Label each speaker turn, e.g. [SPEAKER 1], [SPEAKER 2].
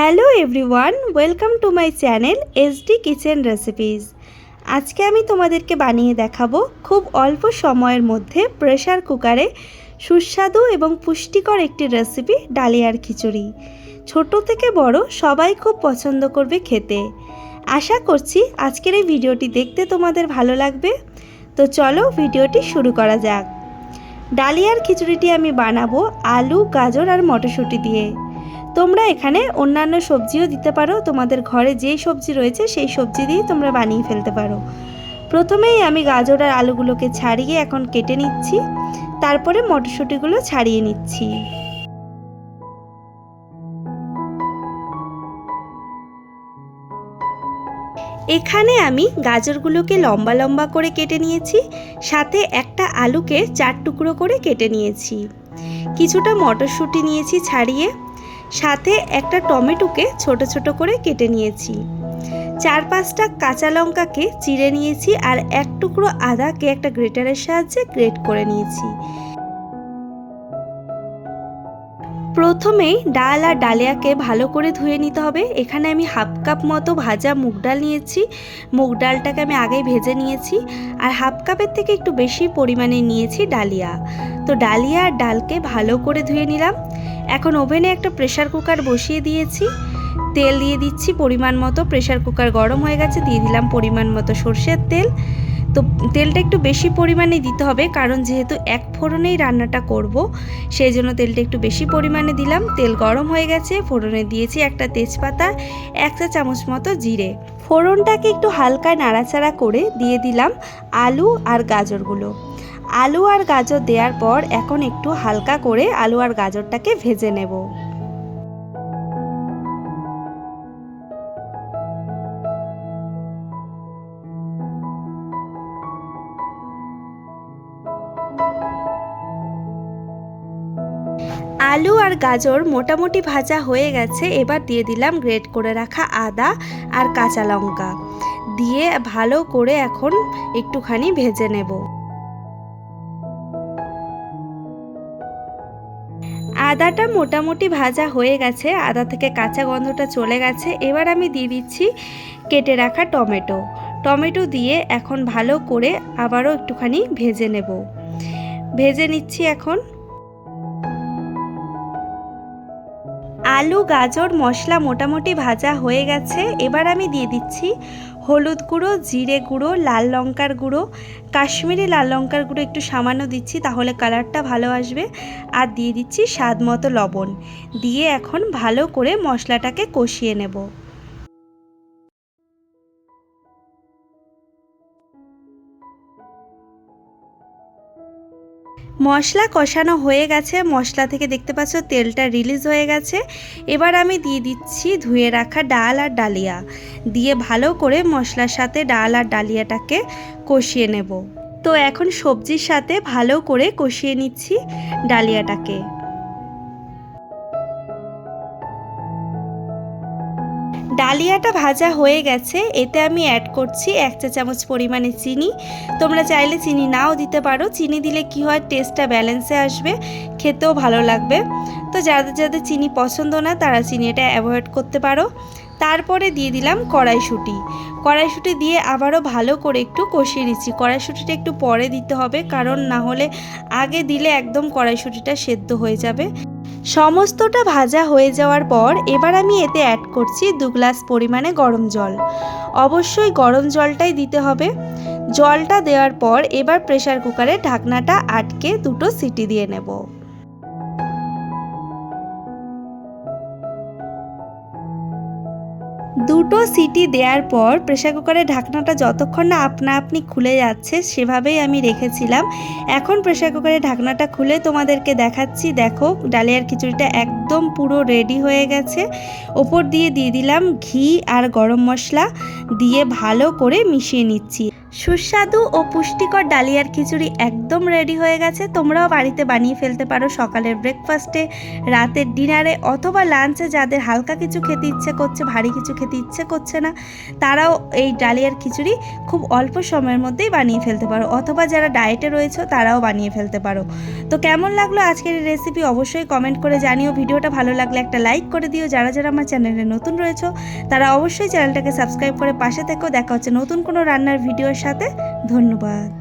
[SPEAKER 1] Hello everyone, welcome to my channel SD kitchen recipes. আজকে আমি তোমাদেরকে বানিয়ে দেখাবো খুব অল্প সময়ের মধ্যে প্রেসার কুকারে সুস্বাদু এবং পুষ্টিকর একটি রেসিপি ডালিয়ার খিচুড়ি। ছোট থেকে বড় সবাই খুব পছন্দ করবে খেতে। আশা করছি আজকের এই ভিডিওটি দেখতে তোমাদের ভালো লাগবে। তো চলো ভিডিওটি শুরু করা যাক। ডালিয়ার খিচুড়িটি আমি বানাবো আলু, গাজর আর মটরশুঁটি দিয়ে। তোমরা এখানে অন্যান্য সবজিও দিতে পারো। তোমাদের ঘরে যেই সবজি রয়েছে, সেই সবজি দিয়ে তোমরা বানিয়ে ফেলতে পারো। প্রথমেই আমি গাজর আর আলুগুলোকে ছাড়িয়ে এখন কেটে নিচ্ছি। তারপরে মটরশুঁটিগুলো ছাড়িয়ে নিচ্ছি। এখানে আমি গাজরগুলোকে লম্বা লম্বা করে কেটে নিয়েছি, সাথে একটা আলুকে চার টুকরো করে কেটে নিয়েছি। কিছুটা মটরশুঁটি নিয়েছি ছাড়িয়ে। সাথে একটা টমেটোকে ছোট ছোট করে কেটে নিয়েছি। চার পাঁচটা কাঁচা লঙ্কাকে চিড়ে নিয়েছি আর এক টুকরো আদাকে একটা গ্রেটারের সাহায্যে গ্রেট করে নিয়েছি। প্রথমেই ডাল আর ডালিয়াকে ভালো করে ধুয়ে নিতে হবে। এখানে আমি হাফ কাপ মতো ভাজা মুগ ডাল নিয়েছি। মুগ ডালটাকে আমি আগেই ভেজে নিয়েছি আর হাফ কাপের থেকে একটু বেশি পরিমাণে নিয়েছি ডালিয়া। তো ডালিয়া আর ডালকে ভালো করে ধুয়ে নিলাম। এখন ওভেনে একটা প্রেশার কুকার বসিয়ে দিয়েছি। তেল দিয়ে দিচ্ছি, পরিমাণ মতো। প্রেশার কুকার গরম হয়ে গেছে, দিয়ে দিলাম পরিমাণ মতো সর্ষের তেল। তো তেলটা একটু বেশি পরিমাণে দিতে হবে, কারণ যেহেতু এক ফোড়নেই রান্নাটা করব, সেই জন্য তেলটা একটু বেশি পরিমাণে দিলাম। তেল গরম হয়ে গেছে, ফোড়নে দিয়েছি একটা তেজপাতা একটা চামচ মতো জিরে। ফোড়নটাকে একটু হালকা নাড়াচাড়া করে দিয়ে দিলাম আলু আর গাজরগুলো। আলু আর গাজর দেওয়ার পর এখন একটু হালকা করে আলু আর গাজরটাকে ভেজে নেব। আলু আর গাজর মোটামুটি ভাজা হয়ে গেছে, এবার দিয়ে দিলাম গ্রেট করে রাখা আদা আর কাঁচা লঙ্কা। দিয়ে ভালো করে এখন একটুখানি ভেজে নেব। আদাটা মোটামুটি ভাজা হয়ে গেছে, আদা থেকে কাঁচা গন্ধটা চলে গেছে। এবার আমি দিয়ে দিচ্ছি কেটে রাখা টমেটো। টমেটো দিয়ে এখন ভালো করে আবারও একটুখানি ভেজে নেব। ভেজে নিচ্ছি এখন আলু, গাজর, মশলা মোটামুটি ভাজা হয়ে গেছে। এবার আমি দিয়ে দিচ্ছি হলুদ গুঁড়ো, জিরে গুঁড়ো, লাল লঙ্কার গুঁড়ো, কাশ্মীরি লাল লঙ্কার গুঁড়ো একটু সামান্য দিচ্ছি তাহলে কালারটা ভালো আসবে। আর দিয়ে দিচ্ছি স্বাদ মতো লবণ। দিয়ে এখন ভালো করে মশলাটাকে কষিয়ে নেব। মশলা কষানো হয়ে গেছে। মশলা থেকে দেখতে পাচ্ছ তেলটা রিলিজ হয়ে গেছে। এবার আমি দিয়ে দিচ্ছি ধুয়ে রাখা ডাল আর ডালিয়া। দিয়ে ভালো করে মশলার সাথে ডাল আর ডালিয়াটাকে কষিয়ে নেব। তো এখন সবজির সাথে ভালো করে কষিয়ে নিচ্ছি ডালিয়াটাকে। ডালিয়াটা ভাজা হয়ে গেছে, এতে আমি অ্যাড করছি এক চা চামচ পরিমাণে চিনি। তোমরা চাইলে চিনি নাও দিতে পারো, চিনি দিলে কি হয় টেস্টটা ব্যালেন্সে আসবে, খেতেও ভালো লাগবে। তো যাদের যাদের চিনি পছন্দ না, তারা চিনি এটা অ্যাভয়েড করতে পারো। তারপরে দিয়ে দিলাম কড়াইশুঁটি। কড়াইশুঁটি দিয়ে আবারও ভালো করে একটু কষিয়ে নিচ্ছি। কড়াইশুঁটিটা একটু পরে দিতে হবে, কারণ না হলে আগে দিলে একদম কড়াইশুঁটিটা সেদ্ধ হয়ে যাবে। সমস্তটা ভাজা হয়ে যাওয়ার পর এবার আমি এতে অ্যাড করছি দু গ্লাস পরিমাণে গরম জল। অবশ্যই গরম জলটাই দিতে হবে। জলটা দেওয়ার পর এবার প্রেশার কুকারে ঢাকনাটা আটকে দুটো সিটি দিয়ে নেব। দুটো সিটি দেওয়ার পর প্রেশার কুকারের ঢাকনাটা যতক্ষণ না আপনা আপনি খুলে যাচ্ছে, সেভাবেই আমি রেখেছিলাম। এখন প্রেশার কুকারের ঢাকনাটা খুলে তোমাদেরকে দেখাচ্ছি। দেখো, ডালিয়ার খিচুড়িটা একদম পুরো রেডি হয়ে গেছে। ওপর দিয়ে দিয়ে দিলাম ঘি আর গরম মশলা দিয়ে ভালো করে মিশিয়ে নিচ্ছি। সুস্বাদু ও পুষ্টিকর ডালিয়ার খিচুড়ি একদম রেডি হয়ে গেছে। তোমরাও বাড়িতে বানিয়ে ফেলতে পারো সকালের ব্রেকফাস্টে রাতের ডিনারে অথবা লাঞ্চে যাদের হালকা কিছু খেতে ইচ্ছে করছে, ভারী কিছু খেতে ইচ্ছে করছে না, তারাও এই ডালিয়ার খিচুড়ি খুব অল্প সময়ের মধ্যেই বানিয়ে ফেলতে পারো। অথবা যারা ডায়েটে রয়েছে, তারাও বানিয়ে ফেলতে পারো। তো কেমন লাগল আজকের এই রেসিপি অবশ্যই কমেন্ট করে জানিও। ভিডিওটা ভালো লাগলে একটা লাইক করে দিও। যারা যারা আমার চ্যানেলে নতুন রয়েছে, তারা অবশ্যই চ্যানেলটাকে সাবস্ক্রাইব করে পাশে থেকেও দেখা হচ্ছে নতুন কোনো রান্নার ভিডিওর সাথে ধন্যবাদ।